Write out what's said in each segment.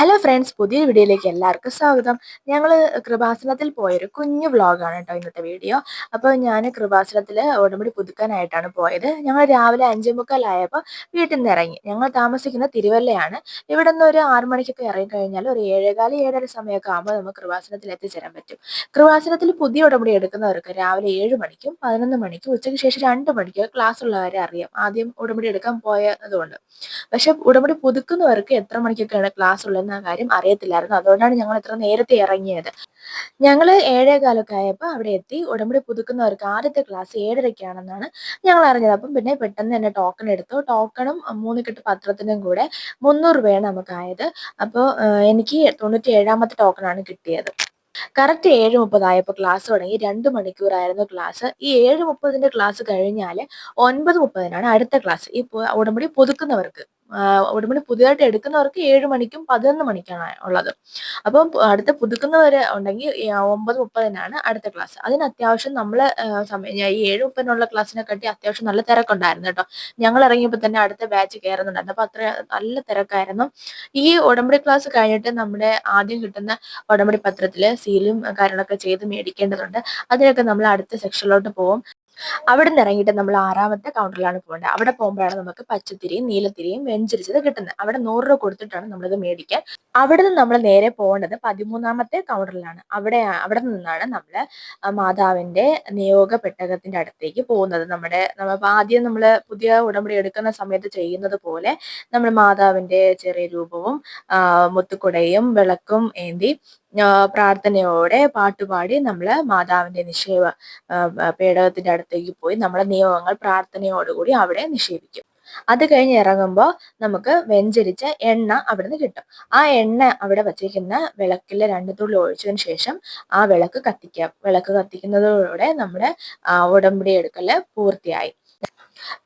Hello friends പുതിയ വീഡിയോയിലേക്ക് എല്ലാവർക്കും സ്വാഗതം. ഞങ്ങൾ കൃപാസനത്തിൽ പോയൊരു കുഞ്ഞു വ്ളോഗാണ് കേട്ടോ ഇന്നത്തെ വീഡിയോ. അപ്പോൾ ഞാൻ കൃപാസനത്തിൽ ഉടമ്പടി പുതുക്കാനായിട്ടാണ് പോയത്. ഞങ്ങൾ രാവിലെ അഞ്ചേ മുക്കാലായപ്പോൾ വീട്ടിൽ നിന്ന് ഇറങ്ങി. ഞങ്ങൾ താമസിക്കുന്ന തിരുവല്ലയാണ്. ഇവിടെ നിന്ന് ഒരു ആറു മണിക്കൊക്കെ ഇറങ്ങിക്കഴിഞ്ഞാൽ ഒരു ഏഴേകാൽ ഏഴര സമയമൊക്കെ ആകുമ്പോൾ നമുക്ക് കൃപാസനത്തിൽ എത്തിച്ചേരാൻ പറ്റും. കൃപാസനത്തിൽ പുതിയ ഉടമ്പടി എടുക്കുന്നവർക്ക് രാവിലെ ഏഴ് മണിക്കും പതിനൊന്ന് മണിക്കും ഉച്ചയ്ക്ക് ശേഷം രണ്ട് മണിക്ക് ക്ലാസ് ഉള്ളവരെ അറിയാം. ആദ്യം ഉടമ്പടി എടുക്കാൻ പോയതുകൊണ്ട്. പക്ഷെ ഉടമ്പടി പുതുക്കുന്നവർക്ക് എത്ര മണിക്കൊക്കെയാണ് ക്ലാസ് ഉള്ളത് എന്ന കാര്യം അറിയത്തില്ലായിരുന്നു. അതുകൊണ്ടാണ് ഞങ്ങൾ ഇത്ര നേരത്തെ ഇറങ്ങിയത്. ഞങ്ങൾ ഏഴേകാലൊക്കെ ആയപ്പോൾ അവിടെ എത്തി ഉടമ്പടി പുതുക്കുന്നവർക്ക് ആദ്യത്തെ ക്ലാസ് ഏഴരയ്ക്കാണെന്നാണ് ഞങ്ങൾ അറിഞ്ഞത്. അപ്പം പിന്നെ പെട്ടെന്ന് തന്നെ ടോക്കൺ എടുത്തു. ടോക്കണും മൂന്ന് കെട്ട് പത്രത്തിനും കൂടെ മുന്നൂറ് രൂപയാണ് നമുക്കായത്. അപ്പോൾ എനിക്ക് തൊണ്ണൂറ്റി ഏഴാമത്തെ ടോക്കണാണ് കിട്ടിയത്. കറക്റ്റ് ഏഴ് മുപ്പതായപ്പോൾ ക്ലാസ് തുടങ്ങി. രണ്ട് മണിക്കൂറായിരുന്നു ക്ലാസ്. ഈ ഏഴ് മുപ്പതിന്റെ ക്ലാസ് കഴിഞ്ഞാൽ ഒൻപത് മുപ്പതിനാണ് അടുത്ത ക്ലാസ്. ഈ ഉടമ്പടി പുതുക്കുന്നവർക്ക്. ഉടമ്പടി പുതിയതായിട്ട് എടുക്കുന്നവർക്ക് ഏഴ് മണിക്കും പതിനൊന്ന് മണിക്കാണ് ഉള്ളത്. അപ്പം അടുത്ത പുതുക്കുന്നവർ ഉണ്ടെങ്കിൽ ഒമ്പത് മുപ്പതിനാണ് അടുത്ത ക്ലാസ്. അതിന് അത്യാവശ്യം നമ്മൾ സമയം ഈ ഏഴ് മുപ്പതിനുള്ള ക്ലാസ്സിനെ കട്ടി അത്യാവശ്യം നല്ല തിരക്കുണ്ടായിരുന്നു കേട്ടോ. ഞങ്ങൾ ഇറങ്ങിയപ്പോൾ തന്നെ അടുത്ത ബാച്ച് കയറുന്നുണ്ടായിരുന്നു അപ്പൊ അത്ര നല്ല തിരക്കായിരുന്നു. ഈ ഉടമ്പടി ക്ലാസ് കഴിഞ്ഞിട്ട് നമ്മുടെ ആദ്യം കിട്ടുന്ന ഉടമ്പടി പത്രത്തിൽ സീലും കാര്യങ്ങളൊക്കെ ചെയ്ത് മേടിക്കേണ്ടതുണ്ട്. അതിനൊക്കെ നമ്മൾ അടുത്ത സെക്ഷനിലോട്ട് പോകും അവിടെ നിന്ന് ഇറങ്ങിയിട്ട് നമ്മൾ ആറാമത്തെ കൗണ്ടറിലാണ് പോകേണ്ടത്. അവിടെ പോകുമ്പോഴാണ് നമുക്ക് പച്ചത്തിരിയും നീലത്തിരിയും വെഞ്ചരിച്ചത് കിട്ടുന്നത്. അവിടെ നൂറ് രൂപ കൊടുത്തിട്ടാണ് നമ്മളിത് മേടിക്കാൻ. അവിടെ നിന്ന് നമ്മൾ നേരെ പോകേണ്ടത് പതിമൂന്നാമത്തെ കൗണ്ടറിലാണ് അവിടെ അവിടെ നിന്നാണ് നമ്മൾ മാതാവിന്റെ നിയോഗ പെട്ടകത്തിന്റെ അടുത്തേക്ക് പോകുന്നത്. നമ്മുടെ നമ്മൾ ആദ്യം നമ്മൾ പുതിയ ഉടമ്പടി എടുക്കുന്ന സമയത്ത് ചെയ്യുന്നത് പോലെ നമ്മൾ മാതാവിന്റെ ചെറിയ രൂപവും മുത്തുക്കുടയും വിളക്കും ഏന്തി പ്രാർത്ഥനയോടെ പാട്ടുപാടി നമ്മൾ മാതാവിന്റെ നിക്ഷേപ പേടകത്തിന്റെ അടുത്തേക്ക് പോയി നമ്മുടെ നിയമങ്ങൾ പ്രാർത്ഥനയോടുകൂടി അവിടെ നിക്ഷേപിക്കും. അത് കഴിഞ്ഞ് ഇറങ്ങുമ്പോൾ നമുക്ക് വെഞ്ചരിച്ച എണ്ണ അവിടുന്ന് കിട്ടും. ആ എണ്ണ അവിടെ വച്ചിരിക്കുന്ന വിളക്കിലെ രണ്ട് തുള്ളി ഒഴിച്ചതിന് ശേഷം ആ വിളക്ക് കത്തിക്കാം. വിളക്ക് കത്തിക്കുന്നതോടെ നമ്മുടെ ഉടമ്പടി എടുക്കൽ പൂർത്തിയായി.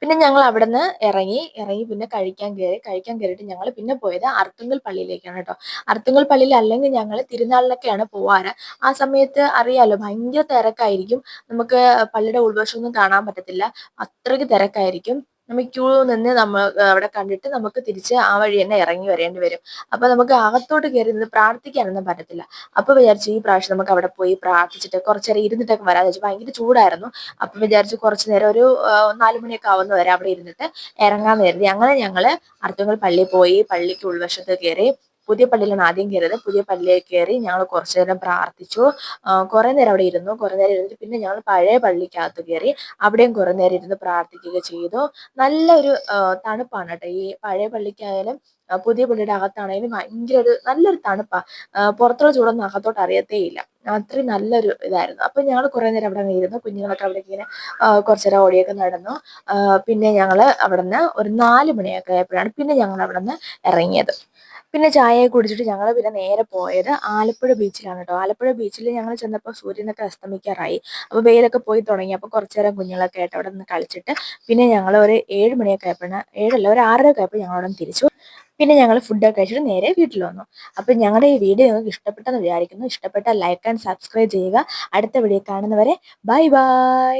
പിന്നെ ഞങ്ങൾ അവിടെ നിന്ന് ഇറങ്ങി ഇറങ്ങി പിന്നെ കഴിക്കാൻ കയറി കഴിക്കാൻ കയറിയിട്ട് ഞങ്ങൾ പിന്നെ പോയത് അർത്തുങ്കൽ പള്ളിയിലേക്കാണ് കേട്ടോ. അർത്തുങ്കൽ പള്ളിയിൽ അല്ലെങ്കിൽ ഞങ്ങൾ തിരുനാളിനൊക്കെയാണ് പോവാറ്. ആ സമയത്ത് അറിയാലോ ഭയങ്കര തിരക്കായിരിക്കും. നമുക്ക് പള്ളിയുടെ ഉൾവശമൊന്നും കാണാൻ പറ്റത്തില്ല. അത്രയ്ക്ക് തിരക്കായിരിക്കും. നമ്മൾ ക്യൂ നിന്ന് നമ്മൾ അവിടെ കണ്ടിട്ട് നമുക്ക് തിരിച്ച് ആ വഴി തന്നെ ഇറങ്ങി വരേണ്ടി വരും. അപ്പൊ നമുക്ക് അകത്തോട്ട് കയറി നിന്ന് പ്രാർത്ഥിക്കാനൊന്നും പറ്റത്തില്ല. അപ്പൊ വിചാരിച്ചു ഈ പ്രാവശ്യം നമുക്ക് അവിടെ പോയി പ്രാർത്ഥിച്ചിട്ട് കുറച്ചേരം ഇരുന്നിട്ടൊക്കെ വരാന്ന് വെച്ചാൽ ഭയങ്കര ചൂടായിരുന്നു. അപ്പൊ വിചാരിച്ചു കുറച്ച് നേരം ഒരു നാലു മണിയൊക്കെ ആവുന്ന വരെ അവിടെ ഇരുന്നിട്ട് ഇറങ്ങാൻ കരുതി. അങ്ങനെ ഞങ്ങൾ അർത്തുങ്കൽ പള്ളിയിൽ പോയി പള്ളിക്ക് ഉൾവശത്ത് കയറി പുതിയ പള്ളിയിലാണ് ആദ്യം കയറിയത്. പുതിയ പള്ളിയിൽ കയറി ഞങ്ങൾ കുറച്ചു നേരം പ്രാർത്ഥിച്ചു. കുറേ നേരം അവിടെ ഇരുന്നു. കുറേ നേരം ഇരുന്നിട്ട് പിന്നെ ഞങ്ങൾ പഴയ പള്ളിക്കകത്ത് കയറി അവിടെയും കുറേ നേരം ഇരുന്ന് പ്രാർത്ഥിക്കുക ചെയ്തു. നല്ലൊരു തണുപ്പാണ് കേട്ടോ. ഈ പഴയ പള്ളിക്കായാലും പുതിയ പള്ളിയുടെ അകത്താണെങ്കിലും ഭയങ്കര ഒരു നല്ലൊരു തണുപ്പാണ് പുറത്തുള്ള ചൂടൊന്നും അകത്തോട്ട് അറിയത്തേ ഇല്ല. അത്രയും നല്ലൊരു ഇതായിരുന്നു. അപ്പൊ ഞങ്ങൾ കുറെ നേരം അവിടെ ഇരുന്നു. കുഞ്ഞുങ്ങളൊക്കെ അവിടെ ഇങ്ങനെ കുറച്ചു നേരം ഓടിയൊക്കെ നടന്നു. പിന്നെ ഞങ്ങൾ അവിടെ നിന്ന് ഒരു നാല് മണിയൊക്കെ ആയപ്പോഴാണ് പിന്നെ ഞങ്ങൾ അവിടെ നിന്ന് ഇറങ്ങിയത്. പിന്നെ ചായയൊക്കെ കുടിച്ചിട്ട് ഞങ്ങൾ പിന്നെ നേരെ പോയത് ആലപ്പുഴ ബീച്ചിലാണ് കേട്ടോ ആലപ്പുഴ ബീച്ചിൽ ഞങ്ങൾ ചെന്നപ്പോൾ സൂര്യനൊക്കെ അസ്തമിക്കാറായി. അപ്പോൾ വെയിലൊക്കെ പോയി തുടങ്ങി. അപ്പോൾ കുറച്ചു നേരം കുഞ്ഞുങ്ങളൊക്കെ ആയിട്ട് അവിടെ നിന്ന് കളിച്ചിട്ട് പിന്നെ ഞങ്ങൾ ഒരു ഏഴ് മണിയൊക്കെ ആയപ്പോഴാണ് ഏഴല്ല ഒരു ആറര ഒക്കെ ആയപ്പോൾ ഞങ്ങളവിടെ നിന്ന് തിരിച്ചു. പിന്നെ ഞങ്ങൾ ഫുഡൊക്കെ കഴിച്ചിട്ട് നേരെ വീട്ടിൽ വന്നു. അപ്പം ഞങ്ങളുടെ ഈ വീഡിയോ നിങ്ങൾക്ക് ഇഷ്ടപ്പെട്ടെന്ന് വിചാരിക്കുന്നു. ഇഷ്ടപ്പെട്ട ലൈക്ക് ആൻഡ് സബ്സ്ക്രൈബ് ചെയ്യുക. അടുത്ത വീഡിയോ കാണുന്നവരെ ബൈ ബൈ